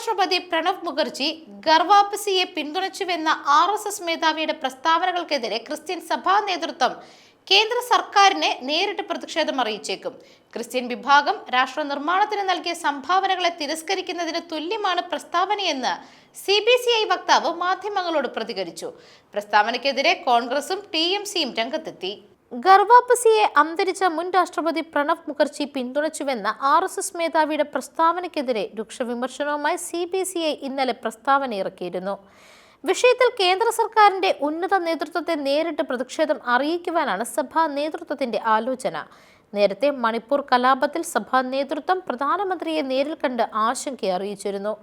രാഷ്ട്രപതി പ്രണബ് മുഖർജി ഗർവാപസിയെ പിന്തുണച്ചുവെന്ന ആർ എസ് എസ് മേധാവിയുടെ പ്രസ്താവനകൾക്കെതിരെ ക്രിസ്ത്യൻ സഭാ നേതൃത്വം കേന്ദ്ര സർക്കാരിനെ നേരിട്ട് പ്രതിഷേധം അറിയിച്ചേക്കും. ക്രിസ്ത്യൻ വിഭാഗം രാഷ്ട്ര നിർമ്മാണത്തിന് നൽകിയ സംഭാവനകളെ തിരസ്കരിക്കുന്നതിന് തുല്യമാണ് പ്രസ്താവനയെന്ന് സി ബി സി ഐ വക്താവ് മാധ്യമങ്ങളോട് പ്രതികരിച്ചു. പ്രസ്താവനയ്ക്കെതിരെ കോൺഗ്രസും ടി എം സിയും രംഗത്തെത്തി. ഗർവാപ്പസിയെ അന്തരിച്ച മുൻ രാഷ്ട്രപതി പ്രണബ് മുഖർജി പിന്തുണച്ചുവെന്ന ആർ എസ് എസ് മേധാവിയുടെ പ്രസ്താവനയ്ക്കെതിരെ രൂക്ഷ വിമർശനവുമായി സി ബി സി ഐ ഇന്നലെ പ്രസ്താവന ഇറക്കിയിരുന്നു. വിഷയത്തിൽ കേന്ദ്ര സർക്കാരിന്റെ ഉന്നത നേതൃത്വത്തെ നേരിട്ട് പ്രതിഷേധം അറിയിക്കുവാനാണ് സഭാ നേതൃത്വത്തിന്റെ ആലോചന. നേരത്തെ മണിപ്പൂർ കലാപത്തിൽ സഭാ നേതൃത്വം പ്രധാനമന്ത്രിയെ നേരിൽ കണ്ട് ആശങ്ക അറിയിച്ചിരുന്നു.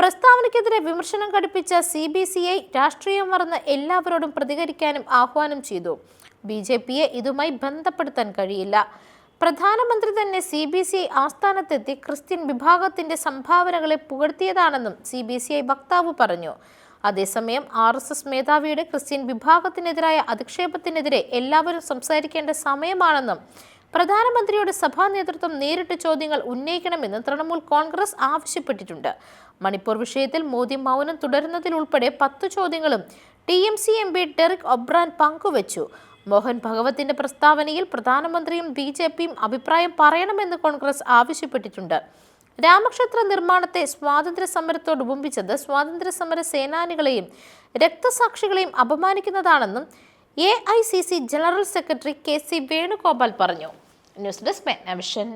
പ്രസ്താവനയ്ക്കെതിരെ വിമർശനം ഘടിപ്പിച്ച സി ബി സി ഐ രാഷ്ട്രീയം മറന്ന് എല്ലാവരോടും പ്രതികരിക്കാനും ആഹ്വാനം ചെയ്തു. ബി ജെ പിയെ ഇതുമായി ബന്ധപ്പെടുത്താൻ കഴിയില്ല. പ്രധാനമന്ത്രി തന്നെ സി ബി സി ഐ ആസ്ഥാനത്തെത്തി ക്രിസ്ത്യൻ വിഭാഗത്തിന്റെ സംഭാവനകളെ പുകഴ്ത്തിയതാണെന്നും സി ബി സി ഐ വക്താവ് പറഞ്ഞു. അതേസമയം ആർ എസ് എസ് മേധാവിയുടെ ക്രിസ്ത്യൻ വിഭാഗത്തിനെതിരായ അധിക്ഷേപത്തിനെതിരെ എല്ലാവരും സംസാരിക്കേണ്ട സമയമാണെന്നും പ്രധാനമന്ത്രിയോട് സഭാ നേതൃത്വം നേരിട്ട് ചോദ്യങ്ങൾ ഉന്നയിക്കണമെന്ന് തൃണമൂൽ കോൺഗ്രസ് ആവശ്യപ്പെട്ടിട്ടുണ്ട്. മണിപ്പൂർ വിഷയത്തിൽ മോദി മൗനം തുടരുന്നതിലുൾപ്പെടെ പത്ത് ചോദ്യങ്ങളും T M C M P Derek O'Brien പങ്കുവച്ചു. മോഹൻ ഭഗവത്തിന്റെ പ്രസ്താവനയിൽ പ്രധാനമന്ത്രിയും ബി ജെ പിയും അഭിപ്രായം പറയണമെന്ന് കോൺഗ്രസ് ആവശ്യപ്പെട്ടിട്ടുണ്ട്. രാമക്ഷേത്ര നിർമ്മാണത്തെ സ്വാതന്ത്ര്യ സമരത്തോട് ഉപമിച്ചത് സ്വാതന്ത്ര്യ സമര സേനാനികളെയും രക്തസാക്ഷികളെയും അപമാനിക്കുന്നതാണെന്നും A I C C general secretary K C Venugopal പറഞ്ഞു. News desk മെഗ്നവിഷൻ